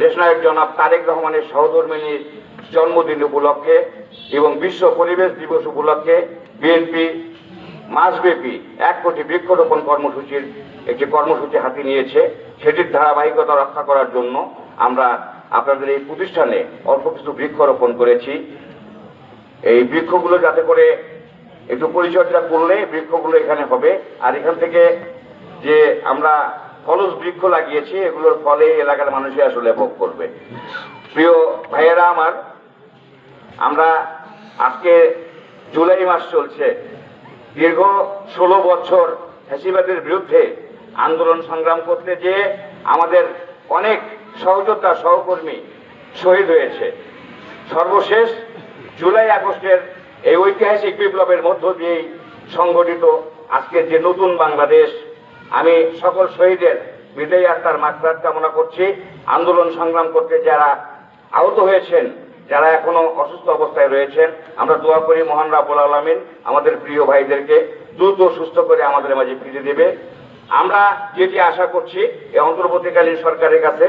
দেশনায়ক জনাব তারেক রহমানের সহধর্মিনীর জন্মদিন উপলক্ষে এবং বিশ্ব পরিবেশ দিবস উপলক্ষে বিএনপি মাসব্যাপী এক কোটি বৃক্ষরোপণ কর্মসূচির একটি কর্মসূচি হাতে নিয়েছে। সেটির ধারাবাহিকতা রক্ষা করার জন্য আমরা আপনাদের এই প্রতিষ্ঠানে অল্প কিছু বৃক্ষরোপণ করেছি। এই বৃক্ষগুলো যাতে করে একটু পরিচর্যা করলে বৃক্ষগুলো এখানে হবে। আর এখান থেকে যে আমরা ফলস বৃক্ষ লাগিয়েছি, এগুলোর ফলে এলাকার মানুষই আসলে ভোগ করবে। প্রিয় ভাইয়েরা আমার, আমরা আজকে জুলাই মাস চলছে। দীর্ঘ ষোলো বছর ফ্যাসিবাদের বিরুদ্ধে আন্দোলন সংগ্রাম করতে যে আমাদের অনেক সহযোদ্ধা, সহকর্মী শহীদ হয়েছে। সর্বশেষ জুলাই আগস্টের এই ঐতিহাসিক বিপ্লবের মধ্য দিয়েই সংগঠিত আজকের যে নতুন বাংলাদেশ আমি সকল শহীদের বিদায়ী আত্মার মাত্রাত কামনা করছি। আন্দোলন সংগ্রাম করতে যারা আহত হয়েছেন, যারা এখনও অসুস্থ অবস্থায় রয়েছেন, আমরা দোয়া করি মহান রাবুল আলমিন আমাদের প্রিয় ভাইদেরকে দ্রুত সুস্থ করে আমাদের মাঝে ফিরে দেবে। আমরা যেটি আশা করছি এই অন্তর্বর্তীকালীন সরকারের কাছে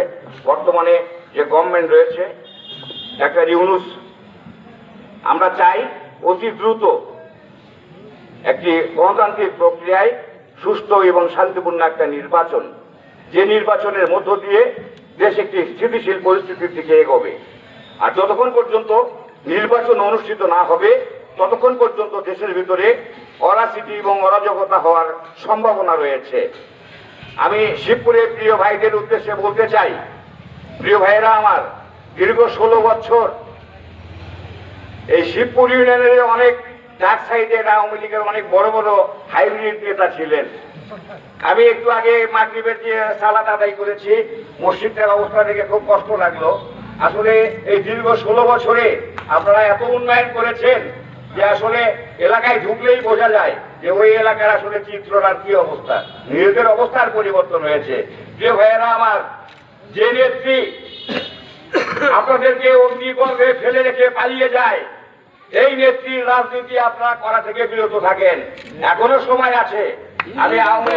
বর্তমানে যে গভর্নমেন্ট রয়েছে, ডাক্তার ইউনুস, আমরা চাই অতি দ্রুত একটি গণতান্ত্রিক প্রক্রিয়ায় সুষ্ঠু এবং শান্তিপূর্ণ একটা নির্বাচন। যে নির্বাচনের মধ্য দিয়ে দেশ একটি স্থিতিশীল পরিস্থিতির দিকে এগোবে। আর যতক্ষণ পর্যন্ত নির্বাচন অনুষ্ঠিত না হবে, ততক্ষণ পর্যন্ত দেশের ভিতরে অরাচিতি এবং অরাজকতা হওয়ার সম্ভাবনা রয়েছে। আমি শিবপুরের প্রিয় ভাইদের উদ্দেশ্যে বলতে চাই, প্রিয় ভাইয়েরা আমার, দীর্ঘ ষোলো বছর এই শিবপুর ইউনিয়নের অনেক ডাক সাইডের আওয়ামী লীগের অনেক বড় বড় হাইব্রিড নেতা ছিলেন। আমি একটু আগে মাগরিবের যে সালাদ আদায় করেছি মসজিদটার অবস্থা দেখে খুব কষ্ট লাগল। আসলে এই দীর্ঘ ষোলো বছরে আপনারা এত উন্নয়ন করেছেন যে আসলে এলাকায় ঢুকলেই বোঝা যায় যে ওই এলাকার আসলে চিত্রটার কি অবস্থা। নিজেদের অবস্থার পরিবর্তন হয়েছে। যে ভাইয়েরা আমার, যে নেত্রী আপনাদেরকে অগ্নিকোণে ফেলে রেখে পালিয়ে যায় এই নেত্রীর রাজনীতি আপনারা করা থেকে বিরত থাকেন। এখনও সময় আছে। আমি আমার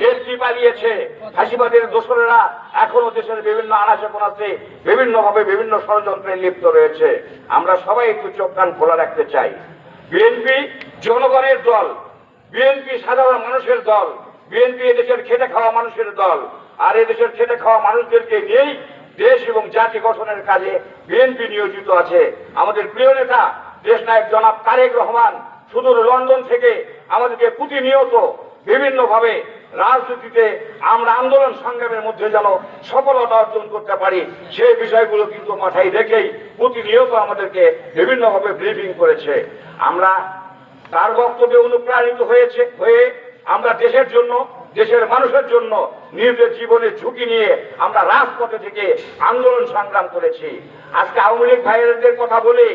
নেত্রী পালিয়েছে, ফাঁসিবাদের দোসরেরা এখনও দেশের বিভিন্ন আনাচে কোনাচে বিভিন্ন ভাবে বিভিন্ন ষড়যন্ত্রে লিপ্ত রয়েছে। আমরা সবাই একটু চোখ কান খোলা রাখতে চাই। বিএনপি জনগণের দল, বিএনপি সাধারণ মানুষের দল, বিএনপি এদেশের খেটে খাওয়া মানুষের দল, আর এদেশের খেটে খাওয়া মানুষদেরকে নিয়েই দেশ এবং জাতি গঠনের কাজে বিএনপি নিয়োজিত আছে। আমাদের প্রিয় নেতা, দেশ নায়ক জনাব তারেক রহমান, সুদূর লন্ডন থেকে আমাদেরকে প্রতিনিয়ত বিভিন্নভাবে রাজনীতিতে আমরা আন্দোলন সংগ্রামের মধ্যে যেন সফলতা অর্জন করতে পারি, সেই বিষয়গুলো কিন্তু মাথায় রেখেই প্রতিনিয়ত আমাদেরকে বিভিন্নভাবে ব্রিফিং করেছে। আমরা তার বক্তব্যে অনুপ্রাণিত হয়েছে, হয়ে আমরা দেশের জন্য, দেশের মানুষের জন্য নিজের জীবনের ঝুঁকি নিয়ে আমরা রাজপথে থেকে আন্দোলন সংগ্রাম করেছি। আজকে আওয়ামী লীগ ভাইয়ের কথা বলে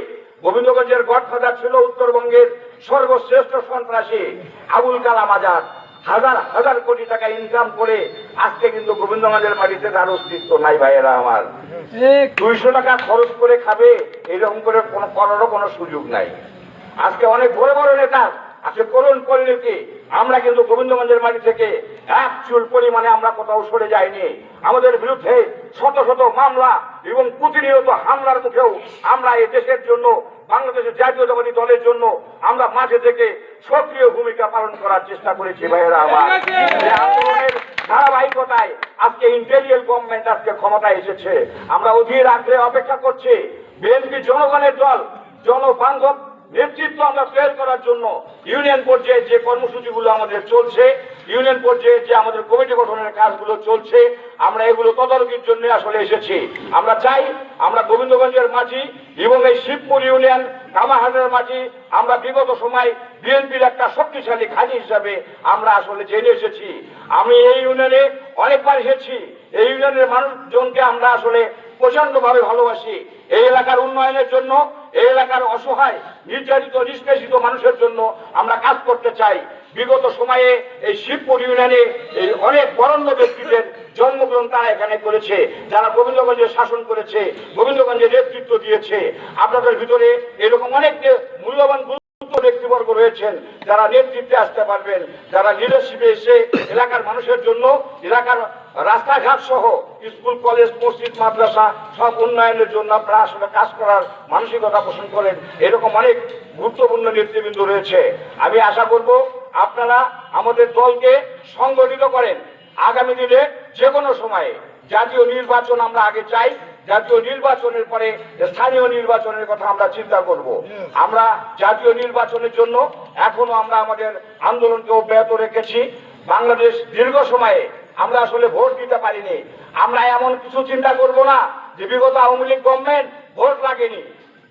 গোবিন্দগঞ্জের গডফাদার ছিল উত্তরবঙ্গের সর্বশ্রেষ্ঠ সন্ত্রাসী আবুল কালাম আজাদ। হাজার হাজার কোটি টাকা ইনকাম করে আজকে কিন্তু গোবিন্দগঞ্জের মাটিতে তার অস্তিত্ব নাই ভাইয়েরা আমার। দুইশো টাকা খরচ করে খাবে এরকম করে কোনো করারও কোনো সুযোগ নাই। আজকে অনেক বড় বড় নেতা আজকে করুণ পরিণতি। আমরা কিন্তু গোবিন্দগঞ্জের মাটি থেকে এক চুল পরিমাণে আমরা কোথাও সরে যাইনি। আমাদের বিরুদ্ধে শত শত মামলা এবং প্রতিনিয়ত হামলার মুখেও আমরা এই দেশের জন্য বাংলাদেশের জাতীয়তাবাদী দলের জন্য আমরা মাঝে থেকে সক্রিয় ভূমিকা পালন করার চেষ্টা করেছি ভাইয়েরা আমার। আন্দোলনের ধারাবাহিকতায় আজকে ইন্টেরিয়াল গভর্নমেন্ট আজকে ক্ষমতায় এসেছে। আমরা অধীর আগ্রহে অপেক্ষা করছি। বিএনপি জনগণের দল জনবান্ধব নেতৃত্ব আমরা তৈরি করার জন্য ইউনিয়ন পর্যায়ে যে কর্মসূচিগুলো আমাদের চলছে, ইউনিয়ন পর্যায়ে যে আমাদের কমিটি গঠনের কাজগুলো চলছে, আমরা এগুলো তদারকির জন্য আসলে এসেছি। আমরা চাই, আমরা গোবিন্দগঞ্জের মাঝি এবং এই শিবপুর ইউনিয়ন, কামাহাটের মাঝি আমরা বিগত সময় বিএনপির একটা শক্তিশালী খাজি হিসাবে আমরা আসলে জেনে এসেছি। আমি এই ইউনিয়নে অনেকবার এসেছি। এই ইউনিয়নের মানুষজনকে আমরা আসলে প্রচণ্ড ভাবে ভালোবাসি। এই এলাকার উন্নয়নের জন্য, এই এলাকার অসহায়, নির্যাতিত নিষ্পেষিত মানুষের জন্য আমরা কাজ করতে চাই। বিগত সময়ে এই শিবপুর ইউনিয়নে এই অনেক বরণ্য ব্যক্তিদের জন্মগ্রহণ তারা এখানে করেছে। যারা গোবিন্দগঞ্জে শাসন করেছে, গোবিন্দগঞ্জে নেতৃত্ব দিয়েছে। আপনাদের ভিতরে এরকম অনেক মূল্যবান ব্যক্তিবর্গ রয়েছেন। যারা নেতৃত্বে আসতে পারবেন, যারা লিডারশিপে এসে এলাকার মানুষের জন্য এলাকার রাস্তাঘাট সহ স্কুল, কলেজ, মসজিদ, মাদ্রাসা সব উন্নয়নের জন্য আপনারা আসলে কাজ করার মানসিকতা পোষণ করেন। এরকম অনেক গুরুত্বপূর্ণ নেতৃবৃন্দ রয়েছে। আমি আশা করব আপনারা আমাদের দলকে সংগঠিত করেন। আগামী দিনে যে কোনো সময়ে জাতীয় নির্বাচন আমরা আগে চাই। জাতীয় নির্বাচনের পরে স্থানীয় নির্বাচনের কথা আমরা চিন্তা করব। আমরা জাতীয় নির্বাচনের জন্য এখনও আমরা আমাদের আন্দোলনকে অব্যাহত রেখেছি। বাংলাদেশ দীর্ঘ সময়ে আমরা আসলে ভোট দিতে পারিনি। আমরা এমন কিছু চিন্তা করব না যে বিগত আওয়ামী লীগ গভর্নমেন্ট ভোট লাগেনি।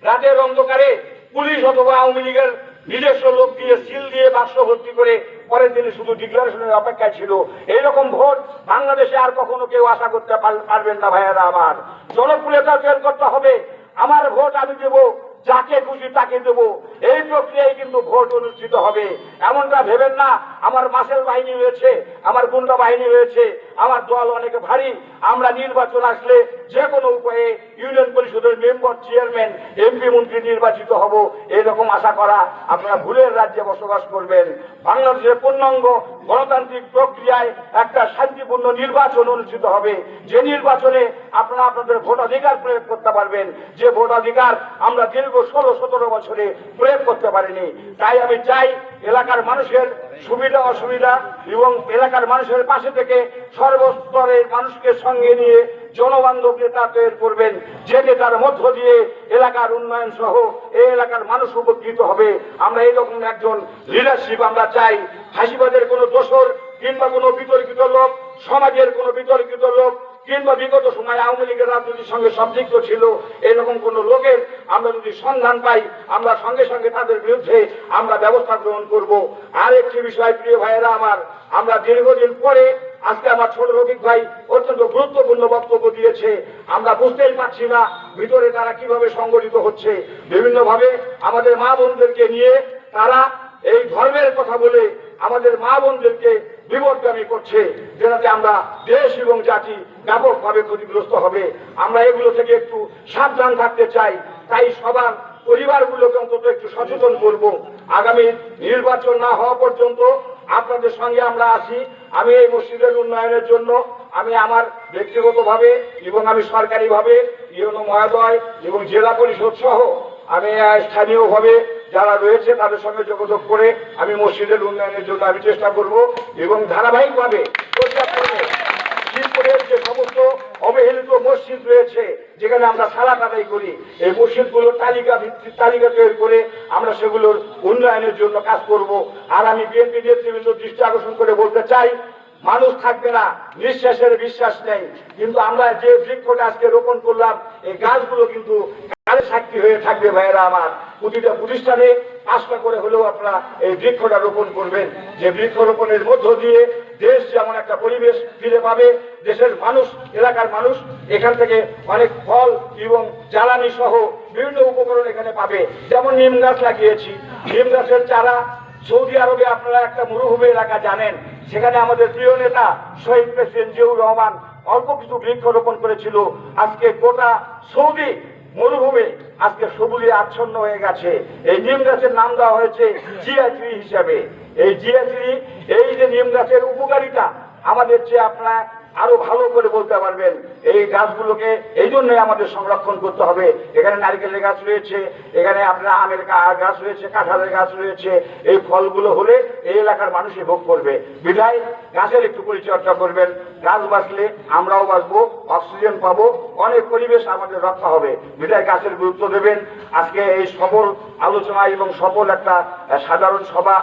রাতের অন্ধকারে পুলিশ অথবা আওয়ামী লীগের নিজস্ব লোক দিয়ে, সিল দিয়ে বাক্স ভর্তি করে পরের দিনে শুধু ডিক্লারেশনের অপেক্ষায় ছিল। এইরকম ভোট বাংলাদেশে আর কখনো কেউ আশা করতে পার- পারবেন না ভাইয়েরা আমার। জনপ্রিয়তা তৈরি করতে হবে। আমার ভোট আমি দেবো, যাকে খুশি তাকে দেবো। এই প্রক্রিয়ায় কিন্তু ভোট অনুষ্ঠিত হবে। এমনটা ভেবেন না। আমার মাসেল বাহিনী রয়েছে আমার গুন্ডা বাহিনী রয়েছে আমার দল অনেক ভারী। আমরা নির্বাচন আসলে যে কোনো উপায়ে ইউনিয়ন পরিষদের মেম্বার, চেয়ারম্যান, এমপি মন্ত্রী নির্বাচিত হব এরকম আশা করা আপনারা ভুলের রাজ্যে বসবাস করবেন। বাংলাদেশের পূর্ণাঙ্গ গণতান্ত্রিক প্রক্রিয়ায় একটা শান্তিপূর্ণ নির্বাচন অনুষ্ঠিত হবে। যে নির্বাচনে আপনারা আপনাদের ভোটাধিকার প্রয়োগ করতে পারবেন, যে ভোটাধিকার আমরা দীর্ঘ ষোলো সতেরো বছরে প্রয়োগ করতে পারিনি। তাই আমি চাই এলাকার মানুষের সুবিধা, অসুবিধা এবং এলাকার মানুষের পাশে থেকে সর্বস্তরের মানুষকে সঙ্গে নিয়ে জনবান্ধব নেতা তৈরি করবেন। যে নেতার মধ্য দিয়ে এলাকার উন্নয়ন সহ এই এলাকার মানুষ উপকৃত হবে। আমরা এরকম একজন লিডারশিপ আমরা চাই। হাসিবাদের কোনো দোষর কিংবা কোনো বিতর্কিত লোক, সমাজের কোনো বিতর্কিত লোক কিংবা বিগত সময় আওয়ামী লীগের রাজনীতির সঙ্গে সম্পৃক্ত ছিল, এরকম কোন লোকের আমরা যদি সন্ধান পাই, আমরা সঙ্গে সঙ্গে তাদের বিরুদ্ধে আমরা ব্যবস্থা গ্রহণ করব। আর একটি বিষয়, প্রিয় ভাইয়েরা আমার, আমরা দীর্ঘদিন পরে আজকে আমার ছোট রফিক ভাই অত্যন্ত গুরুত্বপূর্ণ বক্তব্য দিয়েছে। আমরা বুঝতেই পারছি না ভিতরে তারা কীভাবে সংগঠিত হচ্ছে। বিভিন্ন ভাবে আমাদের মা বোনদেরকে নিয়ে তারা এই ধর্মের কথা বলে আমাদের মা বোনদেরকে বিবর্তনী করছে, যেটাতে আমরা দেশ এবং জাতি ব্যাপকভাবে ক্ষতিগ্রস্ত হবে। আমরা এগুলো থেকে একটু সাবধান থাকতে চাই। তাই সবার পরিবারগুলোকে অন্তত একটু সচেতন করব। আগামী নির্বাচন না হওয়া পর্যন্ত আপনাদের সঙ্গে আমরা আছি। আমি এই মসজিদের উন্নয়নের জন্য, আমি আমার ব্যক্তিগতভাবে এবং আমি সরকারিভাবে ইউনো মহোদয় এবং জেলা পরিষদ সহ আমি স্থানীয়ভাবে যারা রয়েছে তাদের সঙ্গে যোগাযোগ করে আমি মসজিদের উন্নয়নের জন্য আমি চেষ্টা করব এবং ধারাবাহিকভাবে যে সমস্ত অবহেলিত মসজিদ রয়েছে, যেখানে আমরা সালাত আদায় করি, এই মসজিদগুলোর তালিকা ভিত্তিক তালিকা তৈরি করে আমরা সেগুলোর উন্নয়নের জন্য কাজ করব। আর আমি বিএনপি নেতৃবৃন্দ দৃষ্টি আকর্ষণ করে বলতে চাই, মানুষ থাকবে না, নিঃশ্বাসের বিশ্বাস নেই। কিন্তু আমরা যে বৃক্ষটা আজকে রোপণ করলাম, এই গাছগুলো কিন্তু কালে সাক্ষী হয়ে থাকবে ভাইয়েরা আমার। প্রতিটা প্রতিষ্ঠানে পাঁচটা করে হলেও আপনারা এই বৃক্ষটা রোপণ করবেন। যে বৃক্ষ রোপণের মধ্য দিয়ে দেশ যেমন একটা পরিবেশ ফিরে পাবে, দেশের মানুষ, এলাকার মানুষ, এখান থেকে অনেক ফল এবং জ্বালানি সহ বিভিন্ন উপকরণ এখানে পাবে। যেমন নিম গাছ লাগিয়েছি। নিম গাছের চারা সৌদি আরবে আপনারা একটা মরুভূমি এলাকা জানেন। সেখানে আমাদের প্রিয় নেতা শহীদ প্রেসিডেন্ট জিয়াউর রহমান অল্প কিছু বৃক্ষ রোপণ করেছিল। আজকে গোটা সৌদি মরুভূমি আজকে সবুজে আচ্ছন্ন হয়ে গেছে। এই নিম গাছের নাম দেওয়া হয়েছে জিয়া হিসাবে। এই জিয়া এই যে নিম গাছের উপকারিতা, আমাদের চেয়ে আপনারা আরও ভালো করে বলতে পারবেন। এই গাছগুলোকে এই জন্যই আমাদের সংরক্ষণ করতে হবে। এখানে নারকেলের গাছ রয়েছে, এখানে আপনার আমের গাছ রয়েছে, কাঁঠালের গাছ রয়েছে। এই ফলগুলো হলে এই এলাকার মানুষই ভোগ করবে। বিধায় গাছের একটু পরিচর্যা করবেন। গাছ বাঁচলে আমরাও বাঁচবো, অক্সিজেন পাবো, অনেক পরিবেশ আমাদের রক্ষা হবে। বিধায় গাছের গুরুত্ব দেবেন। আজকে এই সফল আলোচনা এবং সফল একটা সাধারণ সভা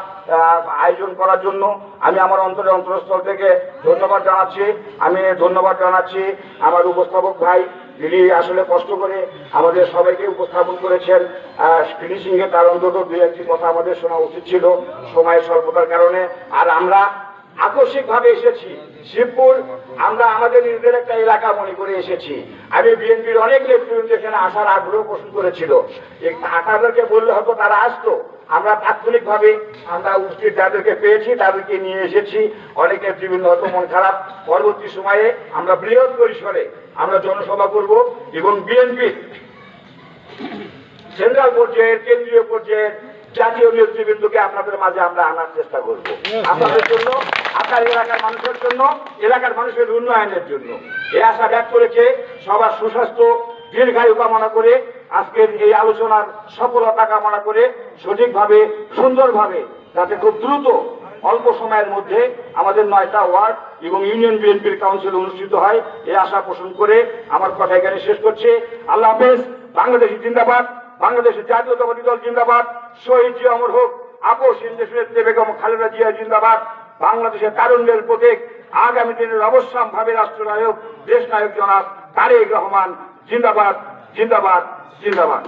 আয়োজন করার জন্য আমি আমার অন্তরে অন্তরস্থল থেকে ধন্যবাদ জানাচ্ছি। আমি ধন্যবাদ জানাচ্ছি আমার উপস্থাপক ভাই, যিনি আসলে কষ্ট করে আমাদের সবাইকে উপস্থাপন করেছেন। ফিনিশিংয়ে তার অন্তত দু একটি কথা আমাদের শোনা উচিত ছিল সময়ের স্বল্পতার কারণে। আর আমরা আকস্মিক ভাবে এসেছি। শিবপুর, আমরা আমাদের নিজেদের একটা এলাকা মনে করে এসেছি। আমি বিএনপির অনেক নেতৃবৃন্দ এখানে আসার আগ্রহ পোষণ করেছিল। এই তাদেরকে বললে হয়তো তারা আসতো। আমরা তাৎক্ষণিক ভাবে আমরা উপস্থিত যাদেরকে পেয়েছি, তাদেরকে নিয়ে এসেছি। অনেক নেতৃবৃন্দ হয়তো মন খারাপ। পরবর্তী সময়ে আমরা বৃহৎ পরিসরে আমরা জনসভা করব এবং বিএনপি, সেন্ট্রাল পর্যায়ের, কেন্দ্রীয় পর্যায়ের জাতীয় নেতৃবৃন্দকে আপনাদের মাঝে আমরা আনার চেষ্টা করব। আপনাদের জন্য, আপনার এলাকার মানুষের জন্য, এলাকার মানুষের উন্নয়নের জন্য। এই আশা ব্যক্ত রেখে সবার সুস্বাস্থ্য, দীর্ঘায়ু কামনা করে আজকের এই আলোচনার সফলতা কামনা করে সঠিকভাবে, সুন্দরভাবে, যাতে খুব দ্রুত, অল্প সময়ের মধ্যে আমাদের নয়টা ওয়ার্ড এবং ইউনিয়ন বিএনপির কাউন্সিল অনুষ্ঠিত হয় এই আশা পোষণ করে আমার কথা এখানে শেষ করছে। আল্লাহ হাফেজ, বাংলাদেশ জিন্দাবাদ। বাংলাদেশের জাতীয়তাবাদী দল জিন্দাবাদ, শহীদ জি অমর হোক আপোষ ইন্দেশের বেগম খালেদা জিয়া জিন্দাবাদ, বাংলাদেশের তারুণ্যের প্রতীক, আগামী দিনের অবশ্যাম ভাবে রাষ্ট্রনায়ক দেশ নায়ক জনাব তারেক রহমান, জিন্দাবাদ জিন্দাবাদ জিন্দাবাদ।